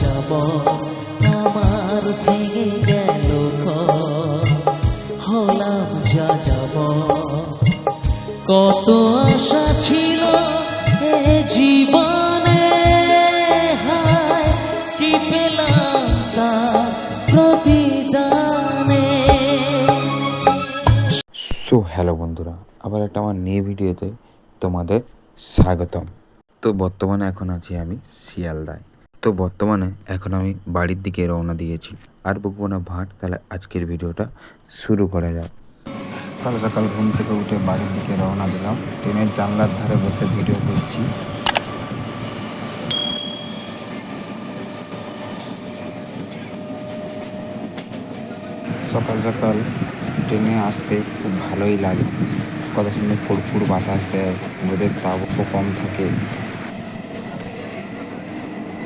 যাব আমার ভেঙে গেল হলাম যাব কত আশা ছিল এ জীবনে। হায়, কি পেলাম তার প্রতিদানে। সো, হ্যালো বন্ধুরা, আবার একটা আমার নিউ ভিডিওতে তোমাদের স্বাগতম। তো বর্তমানে এখন আছি আমি শিয়ালদায়। তো বর্তমানে এখন আমি বাড়ির দিকে রওনা দিয়েছি। আর বকবো না ভাট, তাহলে আজকের ভিডিওটা শুরু করা যাক। সকাল সকাল ঘুম থেকে উঠে বাড়ির দিকে রওনা দিলাম। ট্রেনের জানলার ধারে বসে ভিডিও করছি। সকাল সকাল ট্রেনে আসতে খুব ভালোই লাগে। কত সুন্দর ফুরফুর বাতাস দেয়, রোদের তাপও কম থাকে।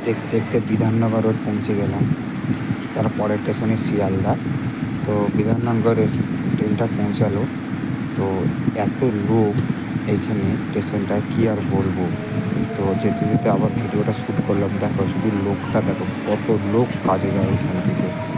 দেখতে দেখতে বিধাননগর রোড পৌঁছে গেলাম। তারপরের স্টেশনে শিয়ালদা। তো বিধাননগরে ট্রেনটা পৌঁছালো। তো এত লোক এইখানে স্টেশনটা কী আর বলব? তো যেতে যেতে আবার ভিডিওটা শ্যুট করলাম। দেখো শুধু লোকটা, দেখো কত লোক কাজে যায় ওইখান থেকে।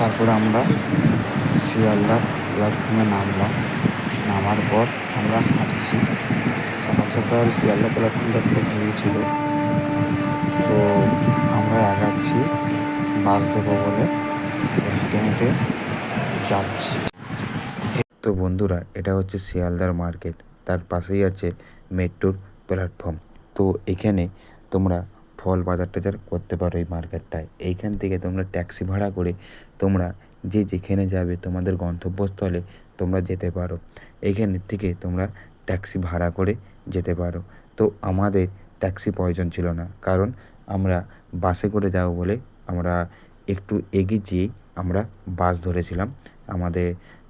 তারপরে আমরা শিয়ালদা প্ল্যাটফর্মে নামলাম। নামার পর আমরা হাঁটছি। সকাল সকাল শিয়ালদা প্ল্যাটফর্মটা খুব ভিড় ছিল। তো আমরা এগাচ্ছি বাস দেবো বলে হেঁটে হেঁটে যাচ্ছি। তো বন্ধুরা, এটা হচ্ছে শিয়ালদার মার্কেট। তার পাশেই আছে মেট্রোর প্ল্যাটফর্ম। তো এখানে তোমরা ফল বাজার টাজার করতে পারো এই মার্কেটটায়। এইখান থেকে তোমরা ট্যাক্সি ভাড়া করে তোমরা যে যেখানে যাবে তোমাদের গন্তব্যস্থলে তোমরা যেতে পারো। এইখান থেকে তোমরা ট্যাক্সি ভাড়া করে যেতে পারো। তো আমাদের ট্যাক্সি প্রয়োজন ছিল না। কারণ আমরা বাসে করে যাব বলে আমরা একটু এগিয়ে যেয়েই আমরা বাস ধরেছিলাম। আমাদের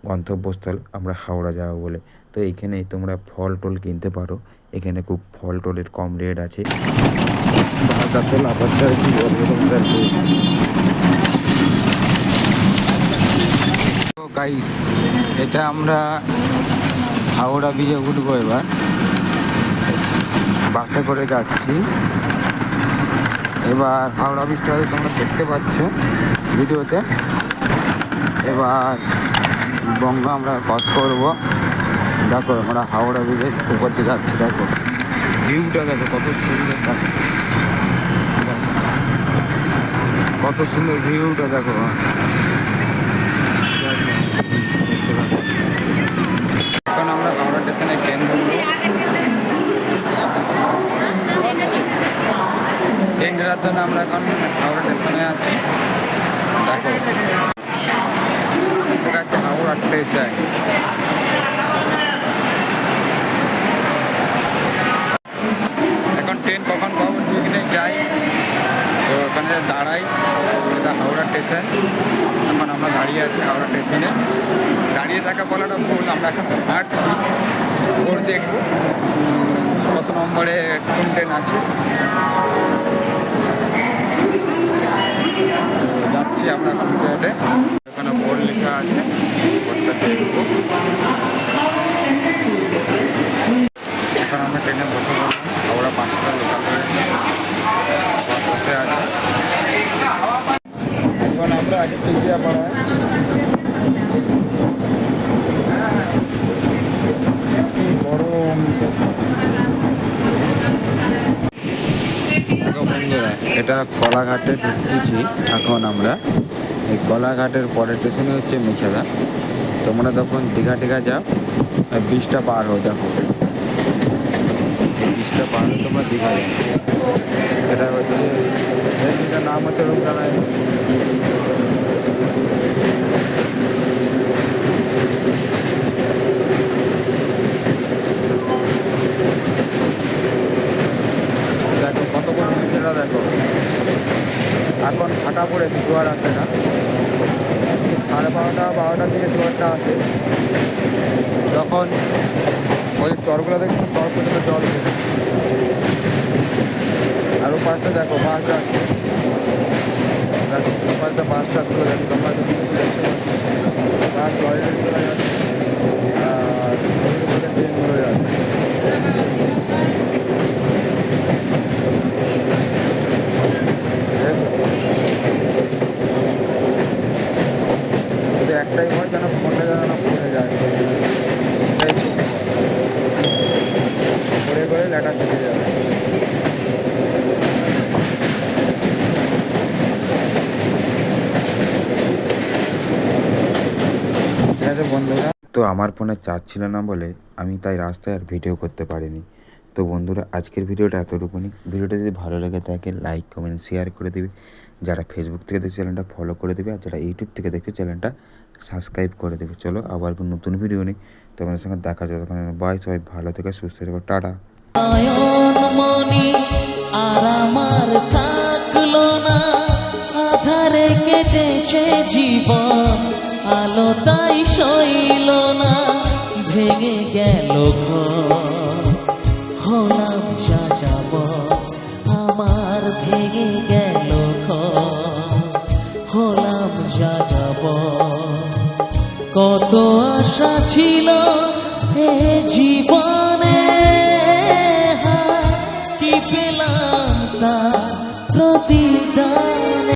গন্তব্যস্থল আমরা হাওড়া যাব বলে। তো এইখানে তোমরা ফল টল কিনতে পারো। এখানে খুব ফল টলের কম রেট আছে। কি গাইস এটা আমরা হাওড়া ব্রিজে উঠবো এবার। বাসে করে যাচ্ছি। এবার হাওড়া ব্রিজটা তোমরা দেখতে পাচ্ছ ভিডিওতে। এবার গঙ্গা আমরা ক্রস করব। দেখো আমরা হাওড়া ব্রিজের উপর দিয়ে যাচ্ছি দেখো। ভিউটা দেখো কত সুন্দর দেখো। কত সুন্দর ভিউটা দেখো এখন আমরা হাওড়া স্টেশনে ট্রেন ধরবো। ট্রেন ধরার জন্য আমরা এখন হাওড়া স্টেশনে আছি। দেখো। এটা হচ্ছে হাওড়া স্টেশন। স্টেশন এখন আমরা দাঁড়িয়ে আছি হাওড়া স্টেশনে। দাঁড়িয়ে থাকা বলাটা ভুল, আমরা এখন হাঁটছি। ওর দেখব কত নম্বরে কোন ট্রেন আছে। যাচ্ছি আমরা কম্পিউটারে। ওখানে বোর্ড লেখা আছে বোর্ডটা দেখব এখন আমরা ট্রেনে বসে পড়লাম হাওড়া পাঁচটা লেখা হয়েছে বসে আছে এখন আমরা আছি এটা কলাঘাটে ঢুকতেছি এখন আমরা। এই কলাঘাটের পরের স্টেশনে হচ্ছে মিছাদা। তোমরা তখন দীঘা টিঘা যাও ব্রিজটা পার হো দেখো। ব্রিজটা পার হয়ে তোমরা দীঘা যাও। এটা হচ্ছে নাম হচ্ছে রূপদানায় দেখো কত বড় মিটারটা দেখো এখন ফাটা পড়েছে জোয়ার আসে না। সাড়ে বারোটা, বারোটার দিকে জোয়ারটা আসে তখন ওই চরগুলো দেখুন চর পর্যন্ত জল আর ও পাশটা দেখো বাস যাচ্ছে দেখো ও পাশটা চলে যাচ্ছে বাস টয়লেট চলে যাচ্ছে আর ট্রেন চলে যাচ্ছে যদি একটাই হয় যেন ফোনটা যেন না পড়ে যায় এটাই খুব ভয়। করে করে লেটা থেকে যাবে ঠিক আছে বন্ধুরা তো আমার ফোনে চার্জ ছিল না বলে আমি তাই রাস্তায় আর ভিডিও করতে পারিনি। তো বন্ধুরা, আজকের ভিডিওটা এতটুকুনি। ভিডিওটা যদি ভালো লেগে থাকে লাইক কমেন্ট শেয়ার করে দিবে। যারা ফেসবুক থেকে দেখছে চ্যানেলটা ফলো করে দেবে। আর যারা ইউটিউব থেকে দেখছে চ্যানেলটা সাবস্ক্রাইব করে দেবে। চলো, আবার কোনো নতুন ভিডিও নেই তোমাদের সঙ্গে দেখা যাবে তখন বাই সবাই ভালো থেকে, সুস্থ থেকো, টাটা। জীবন ঘর হলাম যাব, আমার ভেঙে গেল হলাম যাব কত আশা ছিল এ জীবনে কি পেলাম তা প্রতিদানে?